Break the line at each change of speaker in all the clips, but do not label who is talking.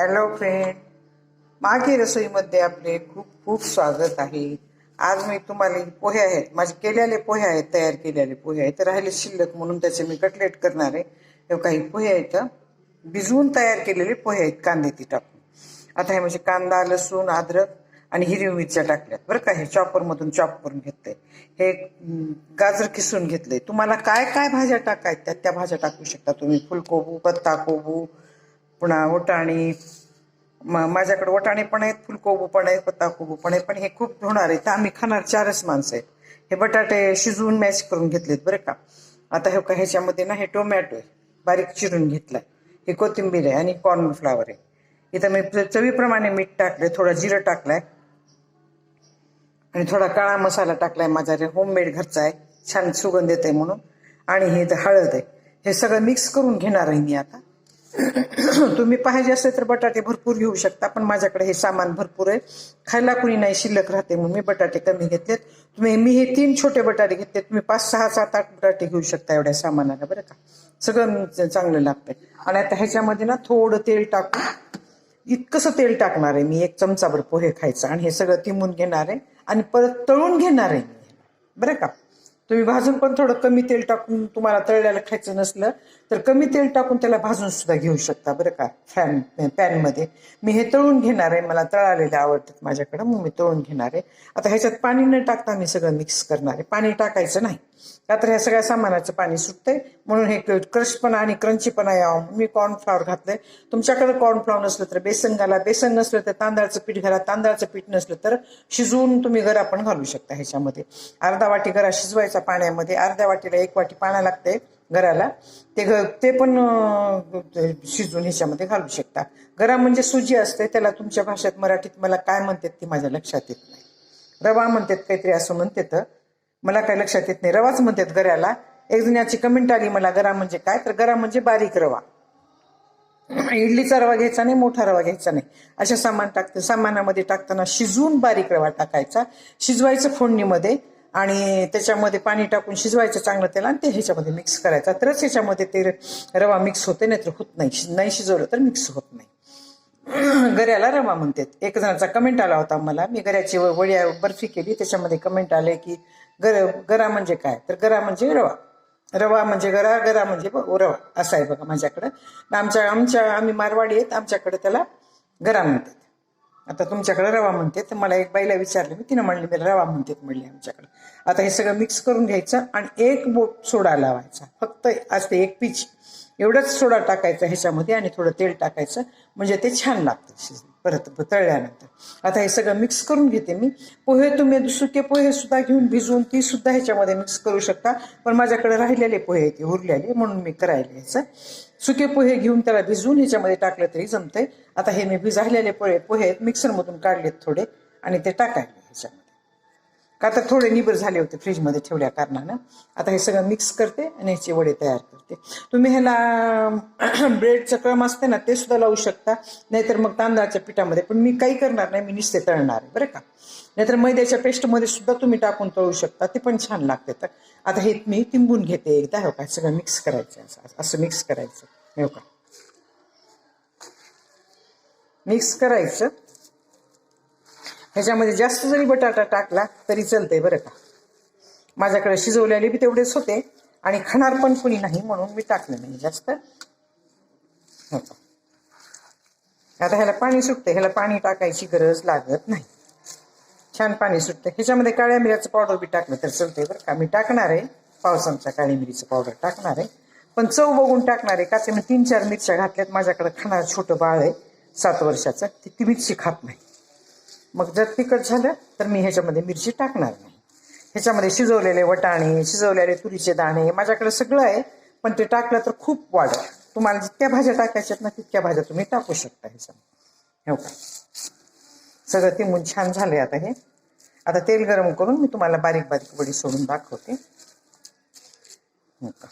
Hello friend माझी रसोईमध्ये आपले खूप खूप स्वागत आहे. आज मी तुम्हाला पोहे आहेत माझे केलेले पोहे आहेत तयार केलेले पोहे आहेत. राहिले शिल्लक म्हणून त्याचे मी कटलेट करणार आहे. काही पोहे आहेत भिजवून तयार केलेले पोहे आहेत कांदे ती टाकून. आता हे म्हणजे कांदा लसूण अद्रक आणि हिरवी मिरच्या टाकल्यात. बरं का हे चॉपरमधून चॉप करून घेतलंय. हे गाजर किसून घेतलंय. तुम्हाला काय काय भाज्या टाकायत त्या त्या भाज्या टाकू शकता तुम्ही. फुलकोबू पत्ताकोबू पुन्हा वटाणी माझ्याकडे वटाणे पण आहेत फुलकोबू पण आहेत पत्ताकोबू पण आहे पण हे खूप होणार आहे तर आम्ही खाणार चारच माणसं आहेत. हे बटाटे शिजवून मॅच करून घेतलेत बरं का. आता हे का ह्याच्यामध्ये ना हे टोमॅटो आहे. बारीक चिरून घेतलाय. हे कोथिंबीर आहे आणि कॉर्नफ्लावर आहे. इथं मी चवीप्रमाणे मीठ टाकले थोडा जिरं टाकलाय. आणि थोडा काळा मसाला टाकलाय माझा होममेड घरचा आहे. छान सुगंध येते म्हणून. आणि हे हळद आहे हे सगळं मिक्स करून घेणार आहे मी आता. तुम्ही पाहिजे असेल तर बटाटे भरपूर घेऊ शकता पण माझ्याकडे हे सामान भरपूर आहे. खायला कुणी नाही शिल्लक राहते म्हणून मी बटाटे कमी घेतलेत. तुम्ही मी हे तीन छोटे बटाटे घेतले तुम्ही पाच सहा सात आठ बटाटे घेऊ शकता एवढ्या सामानाला बरं का? सगळं चांगलं लागतंय. आणि आता ह्याच्यामध्ये ना थोडं तेल टाकून इतकंसं तेल टाकणार आहे मी एक चमचाभर पोहे खायचं आणि हे सगळं तिमून घेणार आहे आणि परत तळून घेणार आहे बरं का? तुम्ही भाजून पण थोडं कमी तेल टाकून तुम्हाला तळल्याला खायचं नसलं तर कमी तेल टाकून त्याला भाजून सुद्धा घेऊ शकता बरं का फॅन पॅनमध्ये मी हे तळून घेणार आहे मला तळालेले आवडतात माझ्याकडं मग मी तळून घेणार आहे. आता ह्याच्यात पाणी न टाकता मी सगळं मिक्स करणार आहे. पाणी टाकायचं नाही. का तर ह्या सगळ्या सामानाचं पाणी सुटतंय म्हणून हे क्रशपणा आणि क्रंचीपणा यावं मी कॉर्नफ्लॉवर घातलंय. तुमच्याकडे कॉर्नफ्लॉवर नसलं तर बेसन घाला बेसन नसलं तर तांदळाचं पीठ घाला तांदळाचं पीठ नसलं तर शिजवून तुम्ही गरा पण घालू शकता ह्याच्यामध्ये. अर्धा वाटी गरा शिजवायचा पाण्यामध्ये अर्ध्या वाटीला एक वाटी पाण्या लागते घराला ते घ ते पण शिजून ह्याच्यामध्ये घालू शकता. गरा म्हणजे सुजी असते त्याला तुमच्या भाषेत मराठीत मला काय म्हणतात ती माझ्या लक्षात येत नाही. रवा म्हणतात काहीतरी असं म्हणते तर मला काय लक्षात येत नाही. रवाच म्हणतात गऱ्याला एक जणाची कमेंट आली मला गरा म्हणजे काय? तर गरा म्हणजे बारीक रवा. इडलीचा रवा घ्यायचा नाही मोठा रवा घ्यायचा नाही. अशा सामान टाकतं सामानामध्ये टाकताना शिजवून बारीक रवा टाकायचा. शिजवायचं फोडणीमध्ये. आणि त्याच्यामध्ये पाणी टाकून शिजवायचं चांगलं त्याला आणि ते ह्याच्यामध्ये मिक्स करायचा. तरच ह्याच्यामध्ये ते रवा मिक्स होते नाही तर होत नाही. नाही शिजवलं तर मिक्स होत नाही. गऱ्याला रवा म्हणतात. एक जणाचा कमेंट आला होता मला. मी गऱ्याची व- वड्या बर्फी केली. त्याच्यामध्ये कमेंट आले की गर गरा म्हणजे काय? तर गरा म्हणजे रवा. रवा म्हणजे गरा गरा म्हणजे रवा. असा आहे बघा माझ्याकडं. आमच्या आमच्या आम्ही मारवाडी आहेत. आमच्याकडे त्याला गरा म्हणतात. आता तुमच्याकडे रवा म्हणते तर मला एक बाईला विचारलं मी तिनं म्हणली मला रवा म्हणतात म्हणले आमच्याकडे. आता हे सगळं मिक्स करून घ्यायचं आणि एक बोट सोडा लावायचा. फक्त असते एक पीच. एवढंच सोडा टाकायचा ह्याच्यामध्ये आणि थोडं तेल टाकायचं. म्हणजे ते छान लागतं शिजलं. परत तळल्यानंतर. आता हे सगळं मिक्स करून घेते मी. पोहे तुम्ही सुके पोहे सुद्धा घेऊन भिजवून ती सुद्धा ह्याच्यामध्ये मिक्स करू शकता. पण माझ्याकडे राहिलेले पोहे आहेत ते उरलेले म्हणून मी करायला ह्याचं सुके पोहे घेऊन त्याला भिजवून ह्याच्यामध्ये टाकलं तरी जमतंय. आता हे मी भिजायलेले पोहे पोहे आहेत मिक्सरमधून काढलेत थोडे आणि ते टाकायले ह्याच्यामध्ये का तर थोडे निबर झाले होते फ्रीजमध्ये ठेवल्या कारणानं. आता हे सगळं मिक्स करते आणि ह्याचे वडे तयार करते. तुम्ही ह्याला ब्रेडचं क्रम असते ना ते सुद्धा लावू शकता. नाहीतर मग तांदळाच्या पिठामध्ये. पण मी काही करणार नाही मी निस्ते तळणार आहे बरं का? नाहीतर मैद्याच्या पेस्टमध्ये सुद्धा तुम्ही टाकून तळू शकता. ते पण छान लागते तर. आता हे मी तिंबून घेते एकदा हो का? सगळं मिक्स करायचं असं असं मिक्स करायचं हो का? मिक्स करायचं. ह्याच्यामध्ये जास्त जरी बटाटा टाकला तरी चालतंय बरं का. माझ्याकडे शिजवलेले बी तेवढेच होते आणि खाणार पण कुणी नाही म्हणून मी टाकले नाही जास्त. हो. आता ह्याला पाणी सुटतं ह्याला पाणी टाकायची गरज लागत नाही. छान पाणी सुटतं ह्याच्यामध्ये काळ्या मिऱ्याचं पावडर बी टाकलं तर चालतंय बरं का. मी टाकणार आहे पावसांच्या काळी मिरीचं पावडर टाकणार आहे. पण चव बघून टाकणार आहे का ते मी तीन चार मिरच्या घातल्यात. माझ्याकडे खाणार छोटं बाळ आहे सात वर्षाचं. ती ती मिरची खात नाही. मग जर तिखट झालं तर मी ह्याच्यामध्ये मिरची टाकणार नाही. ह्याच्यामध्ये शिजवलेले वटाणे शिजवलेले तुरीचे दाणे माझ्याकडे सगळं आहे पण ते टाकलं तर खूप वाढेल तुम्हाला जितक्या भाज्या टाकायच्यात ना तितक्या भाज्या तुम्ही टाकू शकता ह्याच्यामध्ये. हो का? सगळं तिमून छान आहे आता हे. आता तेल गरम करून मी तुम्हाला बारीक बारीक वडी सोडून दाखवते. हो का?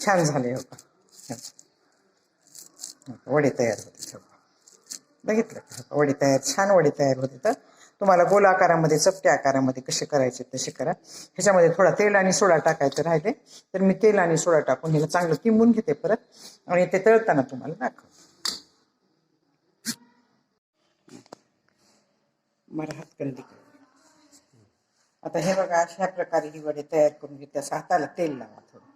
छान झाले हो का? हो. हो. का. वडे तयार होते हो का. बघितलं. वडी तयार छान वडी तयार होते तर. तुम्हाला गोल आकारामध्ये चपट्या आकारामध्ये कसे करायचे तसे करा. ह्याच्यामध्ये थोडा तेल आणि सोडा टाकायचं राहिले. तर मी तेल आणि सोडा टाकून ह्याला चांगलं किंबून घेते परत. आणि ते तळताना तुम्हाला दाखव. मला हातकंडी आता हे बघा अशा प्रकारे ही वडे तयार करून घेते. असं हाताला तेल लावा थोडं.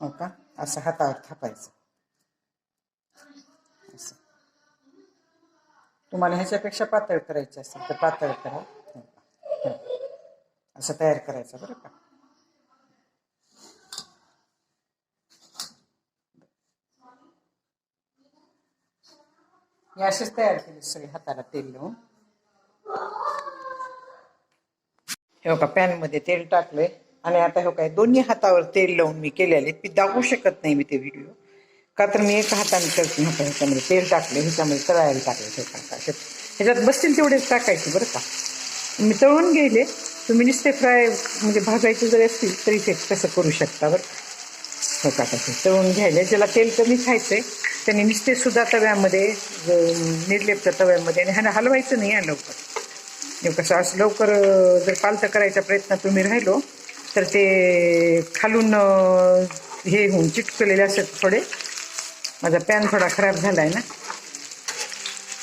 हो का? असं हातावर थापायचं. तुम्हाला ह्याच्यापेक्षा पातळ करायचे असेल तर पातळ करा. का? असं तयार करायचं बरं का? हे असेच तयार केले सगळे हाताला तेल लावून. हे बघा पॅन मध्ये तेल टाकलंय. आणि आता हे काय दोन्ही हातावर तेल लावून मी केलेले दाखवू शकत नाही मी ते व्हिडिओ का तर मी एका हाताने करते ह्याच्यामध्ये तेल टाकले ह्याच्यामध्ये तळायला टाकले हे ह्याच्यात बसतील तेवढेच टाकायचे बरं का. मी तळून गेले तुम्ही नुसते फ्राय म्हणजे भाजायचे जरी असतील तरी ते तसं करू शकता बरं का. हो का तसं तळून घ्यायला. ज्याला तेल कमी खायचंय त्यांनी नुसते सुद्धा तव्यामध्ये निर्लेप्त तव्यामध्ये आणि ह्यानं हलवायचं नाही आहे लवकर. कसं असं लवकर जर पालतं करायचा प्रयत्न तुम्ही राहिलो तर ते खालून हे होऊन चिटकलेले असतात थोडे. माझा पॅन थोडा खराब झाला आहे ना?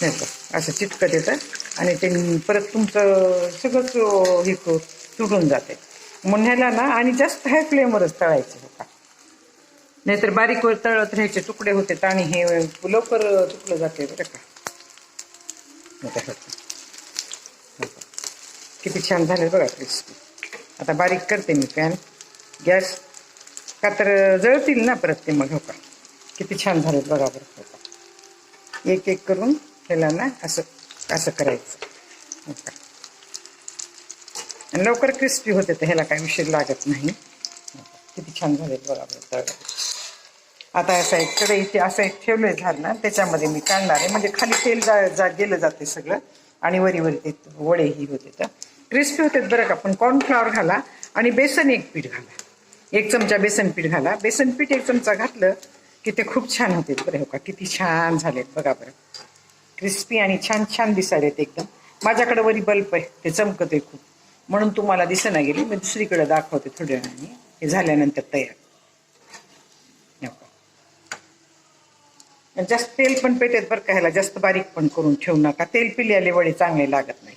नाही असं चिटकत येतं आणि ते परत तुमचं सगळंच हे तुटून जाते. म्हणून ह्याला ना आणि जास्त हाय फ्लेमवरच तळायचं होता नाहीतर बारीक वर तळत राहायचे तुकडे होते आणि हे लवकर तुटलं जाते बरं का? होतं. किती छान झाले बघा क्रिस्पी आता बारीक करते मी पॅन. गॅस का तर जळतील ना परत ते मग हो का? किती छान झाले बघा बरं एक एक करून ह्याला ना असं असं करायचं. आणि लवकर क्रिस्पी होते तर ह्याला काही उशीर लागत नाही. किती छान झाले बघा बरं आता असं एक कडे इथे असं एक ठेवलंय झालं ना त्याच्यामध्ये मी काढणार आहे. म्हणजे खाली तेल जा जा गेलं जाते सगळं. आणि वरी वरी ते वडेही होते तर. क्रिस्पी होते बरं का पण कॉर्नफ्लॉवर घाला आणि बेसन एक पीठ घाला. एक चमचा बेसन पीठ घाला. बेसन पीठ एक चमचा घातलं की ते खूप छान होते बरं हो का? किती छान झालेत बघा बरं. क्रिस्पी आणि छान छान दिसायलेत एकदम. माझ्याकडे वरी बल्ब आहे ते चमकत आहे खूप. म्हणून तुम्हाला दिसेना गेली मी दुसरीकडे दाखवते थोड्या वेळाने. हे झाल्यानंतर तयार. हो का. जास्त तेल पण पेटेत बरं का ह्याला जास्त बारीक पण करून ठेवू नका. तेल पिल्याले वडे चांगले लागत नाहीत.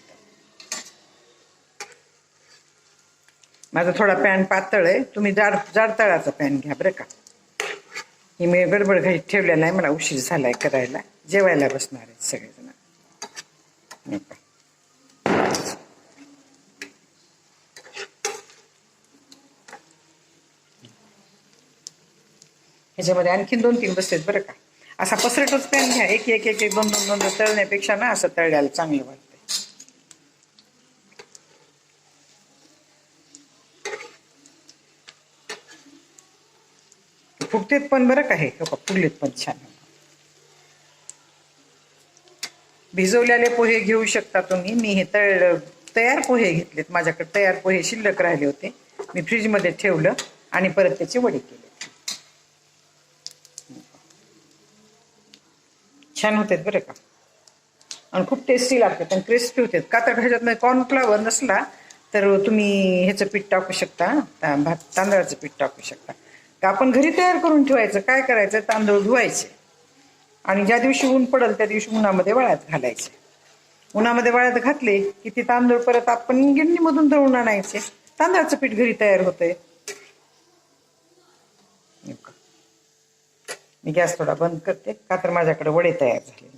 माझा थोडा पॅन पातळ आहे. तुम्ही जाड जाड तळाचा पॅन घ्या बरं का. ही मी गडबड घरी ठेवल्या नाही मला उशीर झालाय करायला. जेवायला बसणार आहेत सगळेजण. ह्याच्यामध्ये आणखीन दोन तीन बसतेत बरं का. असा पसरटच पॅन घ्या. एक एक एक एक दोन दोन दोन तळण्यापेक्षा ना असं तळल्याला चांगलं वाटतं. फुगतेत पण बरं का हे? हो का फुगलेत पण छान. भिजवलेले पोहे घेऊ शकता तुम्ही. मी हे तळ तयार पोहे घेतलेत. माझ्याकडे तयार पोहे शिल्लक राहिले होते. मी फ्रीजमध्ये ठेवलं आणि परत त्याचे वडे केले. छान होते बरं का? आणि खूप टेस्टी लागतात आणि क्रिस्पी होतात. कातर भाज्यात कॉर्नफ्लावर नसला तर तुम्ही ह्याचं पीठ टाकू शकता भात तांदळाचं पीठ टाकू शकता. आपण घरी तयार करून ठेवायचं काय करायचं? तांदूळ धुवायचे. आणि ज्या दिवशी ऊन पडेल त्या दिवशी उन्हामध्ये वाळ्यात घालायचे. उन्हामध्ये वाळ्यात घातले की ते तांदूळ परत आपण गिरणीमधून दळून आणायचे. तांदळाचं पीठ घरी तयार होतंय. मी गॅस थोडा बंद करते. का तर माझ्याकडे वडे तयार झाले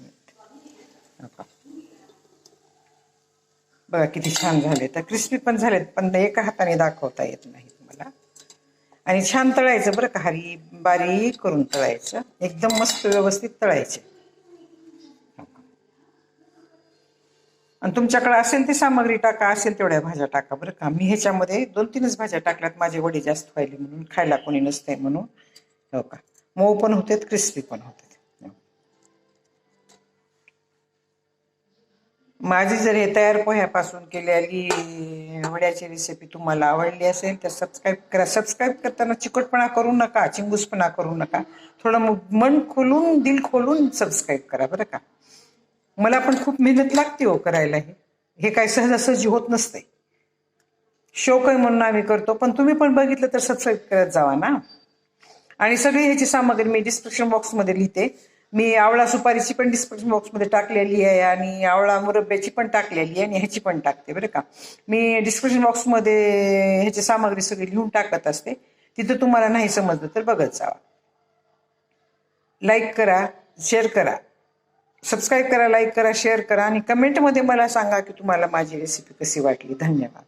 बघा. किती छान झाले. तर क्रिस्पी पण झालेत पण एका हाताने दाखवता येत नाहीत. आणि छान तळायचं बरं का हरी बारीक करून तळायचं. एकदम मस्त व्यवस्थित तळायचे. हो का. आणि तुमच्याकडे असेल ती सामग्री टाका असेल तेवढ्या भाज्या टाका बरं का. मी ह्याच्यामध्ये दोन तीनच भाज्या टाकल्यात माझे वडे जास्त व्हायले म्हणून खायला कोणी नसते म्हणून. हो का. मऊ पण होते क्रिस्पी पण होते माझी जर हे तयार पोह्यापासून केलेली वड्याची रेसिपी तुम्हाला आवडली असेल तर सबस्क्राईब करा. सबस्क्राईब करताना चिकटपणा करू नका चिंगूसपणा करू नका. थोडं मन खोलून दिल खोलून सबस्क्राईब करा बरं का? मला पण खूप मेहनत लागते हो करायला हे. हे काय सहजासहजी होत नसते शोक आहे म्हणून आम्ही करतो पण तुम्ही पण बघितलं तर सबस्क्राईब करत जावा ना. आणि सगळी ह्याची सामग्री मी डिस्क्रिप्शन बॉक्समध्ये लिहिते. मी आवळा सुपारीची पण डिस्क्रिप्शन बॉक्समध्ये टाकलेली आहे आणि आवळा मुरब्ब्याची पण टाकलेली आहे आणि ह्याची पण टाकते बरं का. मी डिस्क्रिप्शन बॉक्समध्ये ह्याची सामग्री सगळी लिहून टाकत असते. तिथं तुम्हाला नाही समजलं तर बघत जावा. लाईक करा शेअर करा. सबस्क्राईब करा लाईक करा शेअर करा आणि कमेंटमध्ये मला सांगा की तुम्हाला माझी रेसिपी कशी वाटली. धन्यवाद.